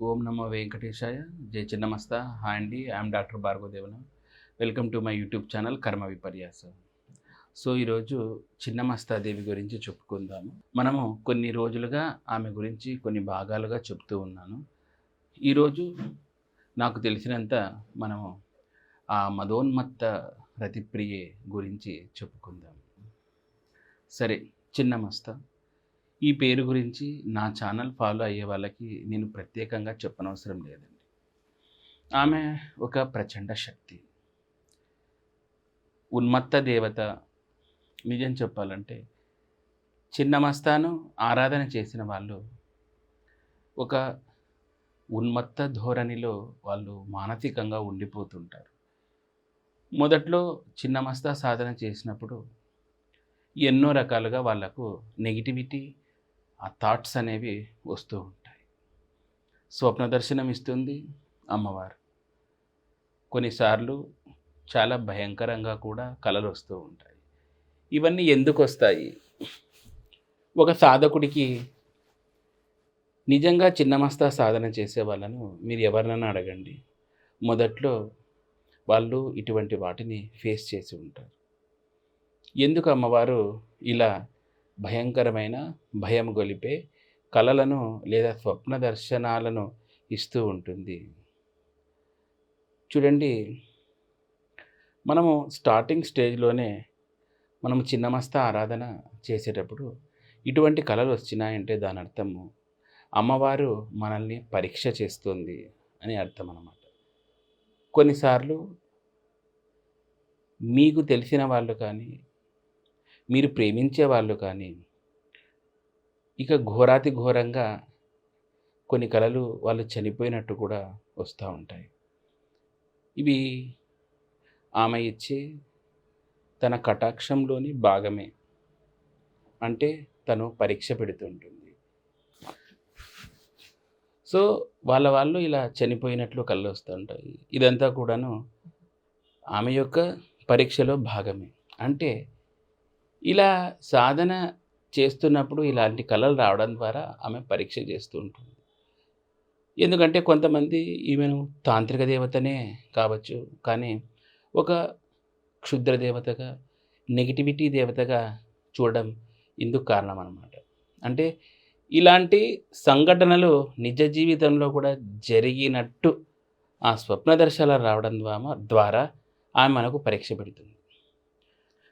ఓం నమో వెంకటేశాయ. జై చిన్నమస్త. హాయ్ అండి. I'm doctor Bhargavadevana. Welcome to my YouTube channel Karma Viparyasa. So ఈరోజు చిన్నమస్తాదేవి గురించి చెప్పుకుందాము. మనము కొన్ని రోజులుగా ఆమె గురించి కొన్ని భాగాలుగా చెప్తూ ఉన్నాను. ఈరోజు నాకు తెలిసినంత మనము ఆ మదోన్మత్త రతిప్రియే గురించి చెప్పుకుందాం. సరే చిన్నమస్త. ఈ పేరు గురించి నా ఛానల్ ఫాలో అయ్యే వాళ్ళకి నేను ప్రత్యేకంగా చెప్పనవసరం లేదండి. ఆమె ఒక ప్రచండ శక్తి. ఉన్మత్త దేవత. నిజం చెప్పాలంటే చిన్నమస్తాను ఆరాధన చేసిన వాళ్ళు ఒక ఉన్మత్త ధోరణిలో వాళ్ళు మానసికంగా ఉండిపోతుంటారు. మొదట్లో చిన్నమస్తా సాధన చేసినప్పుడు ఎన్నో రకాలుగా వాళ్ళకు నెగిటివిటీ ఆ థాట్స్ అనేవి వస్తూ ఉంటాయి. స్వప్న దర్శనం ఇస్తుంది అమ్మవారు. కొన్నిసార్లు చాలా భయంకరంగా కూడా కలలు వస్తూ ఉంటాయి. ఇవన్నీ ఎందుకు వస్తాయి? ఒక సాధకుడికి నిజంగా చిన్నమస్తా సాధన చేసే వాళ్ళను మీరు ఎవరినైనా అడగండి. మొదట్లో వాళ్ళు ఇటువంటి వాటిని ఫేస్ చేసి ఉంటారు. ఎందుకు అమ్మవారు ఇలా భయంకరమైన భయం గొలిపే కళలను లేదా స్వప్న దర్శనాలను ఇస్తూ ఉంటుంది. చూడండి మనము స్టార్టింగ్ స్టేజ్లోనే మనము చిన్నమస్త ఆరాధన చేసేటప్పుడు ఇటువంటి కళలు వచ్చినాయంటే దాని అర్థము అమ్మవారు మనల్ని పరీక్ష చేస్తుంది అని అర్థం అన్నమాట కొన్నిసార్లు మీకు తెలిసిన వాళ్ళు కానీ మీరు ప్రేమించే వాళ్ళు కానీ ఇక ఘోరాతి ఘోరంగా కొన్ని కళలు వాళ్ళు చనిపోయినట్టు కూడా వస్తూ ఉంటాయి. ఇవి ఆమె ఇచ్చే తన కటాక్షంలోని భాగమే. అంటే తను పరీక్ష పెడుతుంటుంది. సో వాళ్ళ వాళ్ళు ఇలా చనిపోయినట్లు కళ్ళు వస్తూ ఉంటాయి ఇదంతా కూడాను ఆమె యొక్క పరీక్షలో భాగమే. అంటే ఇలా సాధన చేస్తున్నప్పుడు ఇలాంటి కళలు రావడం ద్వారా ఆమె పరీక్ష చేస్తూ ఉంటుంది. ఎందుకంటే కొంతమంది ఈమెను తాంత్రిక దేవతనే కావచ్చు కానీ ఒక క్షుద్ర దేవతగా నెగిటివిటీ దేవతగా చూడడం ఇందుకు కారణం అన్నమాట అంటే ఇలాంటి సంఘటనలు నిజ జీవితంలో కూడా జరిగినట్టు ఆ స్వప్న దర్శనాలు రావడం ద్వారా ద్వారా ఆమె మనకు పరీక్ష పెడుతుంది.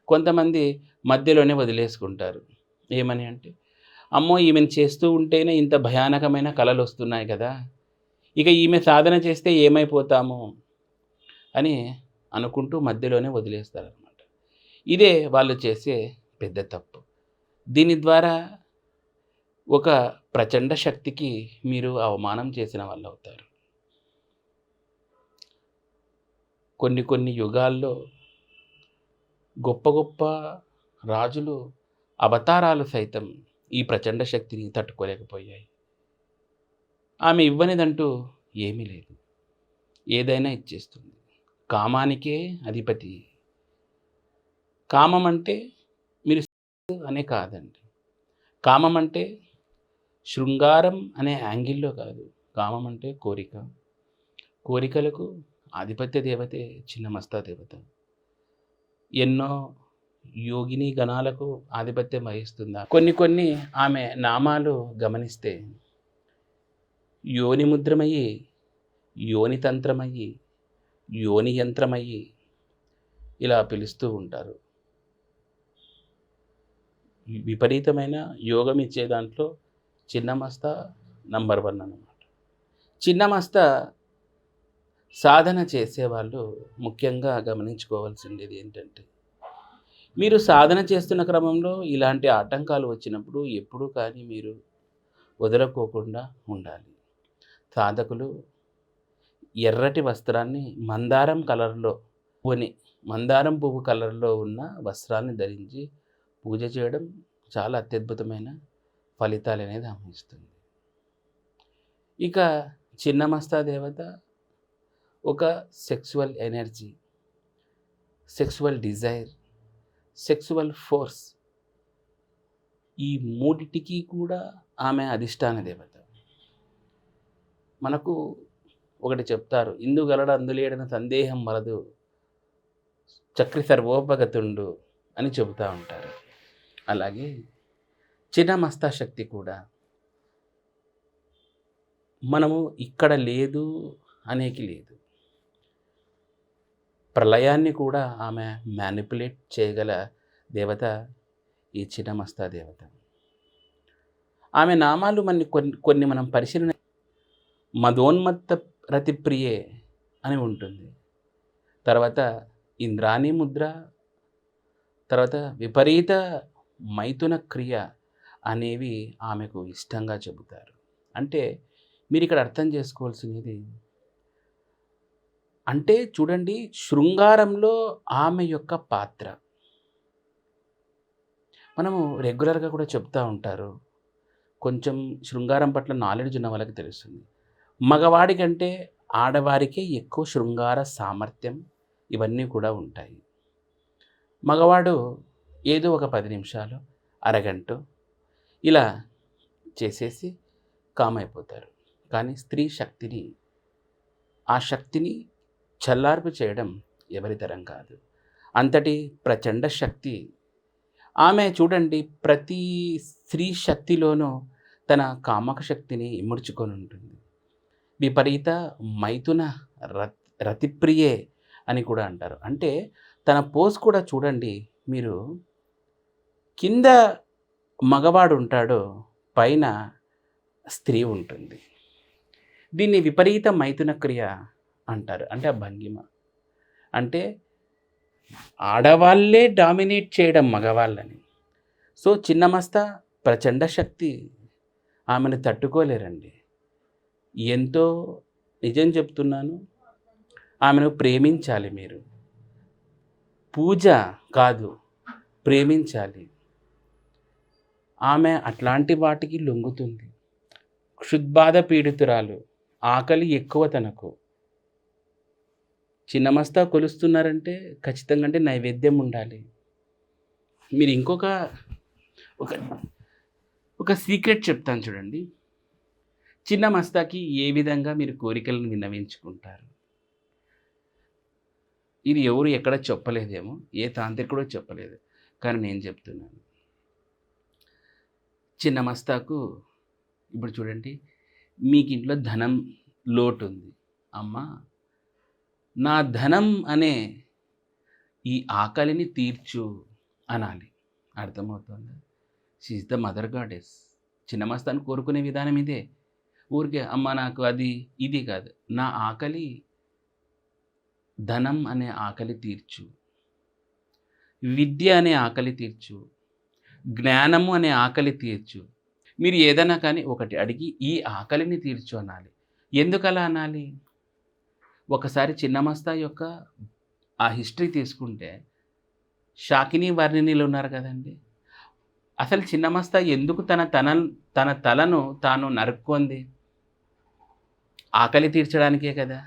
కొంతమంది మధ్యలోనే వదిలేసుకుంటారు. ఏమని అంటే అమ్మో ఈమెను చేస్తూ ఉంటేనే ఇంత భయానకమైన కళలు వస్తున్నాయి కదా ఇక ఈమె సాధన చేస్తే ఏమైపోతాము అని అనుకుంటూ మధ్యలోనే వదిలేస్తారనమాట ఇదే వాళ్ళు చేసే పెద్ద తప్పు. దీని ద్వారా ఒక ప్రచండ శక్తికి మీరు అవమానం చేసిన వాళ్ళు అవుతారు కొన్ని కొన్ని యుగాల్లో గొప్ప గొప్ప రాజులు అవతారాలు సైతం ఈ ప్రచండ శక్తిని తట్టుకోలేకపోయాయి. ఆమె ఇవ్వనిదంటూ ఏమీ లేదు. ఏదైనా ఇచ్చేస్తుంది. కామానికే అధిపతి. కామం అంటే మీరు అనే కాదండి. కామం అంటే శృంగారం అనే యాంగిల్లో కాదు. కామం అంటే కోరిక. కోరికలకు ఆధిపత్య దేవతే చిన్నమస్తా దేవత. ఎన్నో యోగిని గణాలకు ఆధిపత్యం వహిస్తుందా? కొన్ని కొన్ని ఆమె నామాలు గమనిస్తే యోని ముద్రమయ్యి యోని తంత్రమయ్యి యోని యంత్రమయ్యి ఇలా పిలుస్తూ ఉంటారు. విపరీతమైన యోగం ఇచ్చే దాంట్లో చిన్నమస్త నంబర్ వన్ అన్నమాట. చిన్నమస్త సాధన చేసేవాళ్ళు ముఖ్యంగా గమనించుకోవాల్సింది ఏంటంటే మీరు సాధన చేస్తున్న క్రమంలో ఇలాంటి ఆటంకాలు వచ్చినప్పుడు ఎప్పుడూ కానీ మీరు వదలకోకుండా ఉండాలి. సాధకులు ఎర్రటి వస్త్రాన్ని మందారం కలర్లో కొని మందారం పువ్వు కలర్లో ఉన్న వస్త్రాన్ని ధరించి పూజ చేయడం చాలా అత్యద్భుతమైన ఫలితాలు అనేది అందిస్తుంది ఇక చిన్నమస్తా దేవత ఒక sexual energy sexual desire sexual force ఈ మూడిటికి కూడా ఆమె అధిష్టాన దేవత. మనకు ఒకటి చెప్తారు ఇందుగలడ అందులేడన సందేహం వలదు చక్రి సర్వోపగతుండు అని చెబుతూ ఉంటారు. అలాగే చిన్నమస్తా శక్తి కూడా మనము ఇక్కడ లేదు అనేకి లేదు ప్రళయాన్ని కూడా ఆమె మ్యానిపులేట్ చేయగల దేవత ఈ చిన్నమస్తా దేవత. ఆమె నామాలు మన కొన్ని కొన్ని మనం పరిశీలన మదోన్మత్త రతిప్రియే అని ఉంటుంది. తర్వాత ఇంద్రాణి ముద్ర తర్వాత విపరీత మైథున క్రియ అనేవి ఆమెకు ఇష్టంగా చెబుతారు. అంటే మీరు ఇక్కడ అర్థం చేసుకోవాల్సినది అంటే చూడండి శృంగారంలో ఆమె యొక్క పాత్ర. మనము రెగ్యులర్గా కూడా చెప్తూ ఉంటారు. కొంచెం శృంగారం పట్ల నాలెడ్జ్ ఉన్న వాళ్ళకి తెలుస్తుంది. మగవాడి కంటే ఆడవారికే ఎక్కువ శృంగార సామర్థ్యం ఇవన్నీ కూడా ఉంటాయి. మగవాడు ఏదో ఒక పది నిమిషాలు అరగంట ఇలా చేసేసి కామైపోతారు కానీ స్త్రీ శక్తిని ఆ శక్తిని చల్లార్పు చేయడం ఎవరితరం కాదు. అంతటి ప్రచండ శక్తి. ఆమె చూడండి ప్రతి స్త్రీ శక్తిలోనూ తన కామక శక్తిని ఇముడ్చుకొని ఉంటుంది విపరీత మైథున రత్ రతిప్రియే అని కూడా అంటారు. అంటే తన పోస్ కూడా చూడండి మీరు కింద మగవాడు ఉంటాడో పైన స్త్రీ ఉంటుంది. దీన్ని విపరీత మైథున క్రియ అంటారు. అంటే ఆ భంగిమ. అంటే ఆడవాళ్ళే డామినేట్ చేయడం మగవాళ్ళని. సో చిన్నమస్త ప్రచండ శక్తి ఆమెను తట్టుకోలేరండి. ఎంతో నిజం చెప్తున్నాను ఆమెను ప్రేమించాలి మీరు. పూజ కాదు ప్రేమించాలి. ఆమె అట్లాంటి వాటికి లొంగుతుంది. క్షుద్బాధ పీడితురాలు ఆకలి ఎక్కువ తనకు. చిన్నమస్తా కొలుస్తున్నారంటే ఖచ్చితంగా అంటే నైవేద్యం ఉండాలి. మీరు ఇంకొక ఒక ఒక సీక్రెట్ చెప్తాను చూడండి. చిన్న మస్తాకి ఏ విధంగా మీరు కోరికలను విన్నవించుకుంటారు? ఇది ఎవరు ఎక్కడ చెప్పలేదేమో ఏ తాంత్రికుడో చెప్పలేదు. కానీ నేను చెప్తున్నాను. చిన్న మస్తాకు ఇప్పుడు చూడండి మీకు ఇంట్లో ధనం లోటు ఉంది అమ్మ నా ధనం అనే ఈ ఆకలిని తీర్చు అనాలి. అర్థమవుతుంది? షీఈ్ ద మదర్ గాడెస్ చిన్నమస్తాన్ని కోరుకునే విధానం ఇదే. ఊరికే అమ్మ నాకు అది ఇది కాదు. నా ఆకలి ధనం అనే ఆకలి తీర్చు. విద్య అనే ఆకలి తీర్చు. జ్ఞానము అనే ఆకలి తీర్చు. మీరు ఏదైనా కానీ ఒకటి అడిగి ఈ ఆకలిని తీర్చు అనాలి. ఎందుకలా అనాలి? ఒకసారి చిన్నమస్తా యొక్క ఆ హిస్టరీ తీసుకుంటే షాకిని వర్ణినీలు ఉన్నారు కదండి. అసలు చిన్నమస్తా ఎందుకు తన తన తన తలను తాను నరుక్కుంది? ఆకలి తీర్చడానికే కదా.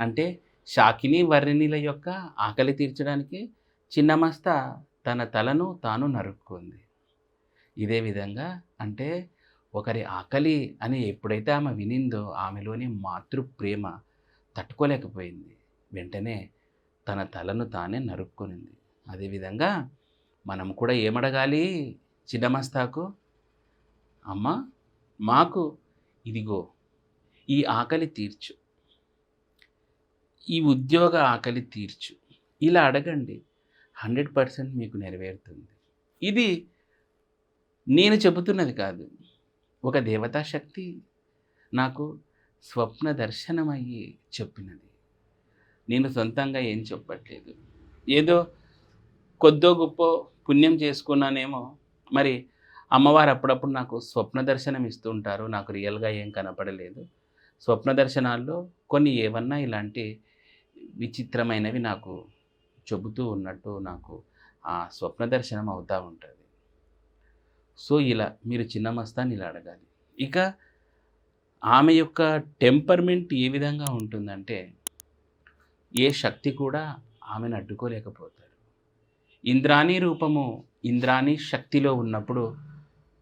అంటే షాకిని వర్ణినీల యొక్క ఆకలి తీర్చడానికి చిన్నమస్త తన తలను తాను నరుక్కుంది. ఇదే విధంగా అంటే ఒకరి ఆకలి అని ఎప్పుడైతే ఆమె వినిందో ఆమెలోని మాతృ ప్రేమ తట్టుకోలేకపోయింది. వెంటనే తన తలను తానే నరుక్కునింది. అదేవిధంగా మనం కూడా ఏమడగాలి? చిన్నమస్తాకు? అమ్మ మాకు ఇదిగో ఈ ఆకలి తీర్చు. ఈ ఉద్యోగ ఆకలి తీర్చు. ఇలా అడగండి. హండ్రెడ్ పర్సెంట్ మీకు నెరవేరుతుంది. ఇది నేను చెబుతున్నది కాదు. ఒక దేవతా శక్తి నాకు స్వప్న దర్శనమయ్యి చెప్పినది. నేను సొంతంగా ఏం చెప్పట్లేదు. ఏదో కొద్దో గొప్ప పుణ్యం చేసుకున్నానేమో మరి అమ్మవారు అప్పుడప్పుడు నాకు స్వప్న దర్శనం ఇస్తుంటారు నాకు రియల్గా ఏం కనపడలేదు. స్వప్న దర్శనాల్లో కొన్ని ఏమన్నా ఇలాంటి విచిత్రమైనవి నాకు చెబుతూ ఉన్నట్టు నాకు ఆ స్వప్న దర్శనం అవుతూ ఉంటుంది. సో ఇలా మీరు చిన్న మస్తాన్ని ఇలా అడగాలి. ఇక ఆమె యొక్క టెంపర్మెంట్ ఏ విధంగా ఉంటుందంటే ఏ శక్తి కూడా ఆమెను అడ్డుకోలేకపోతారు. ఇంద్రాణి రూపము ఇంద్రాణి శక్తిలో ఉన్నప్పుడు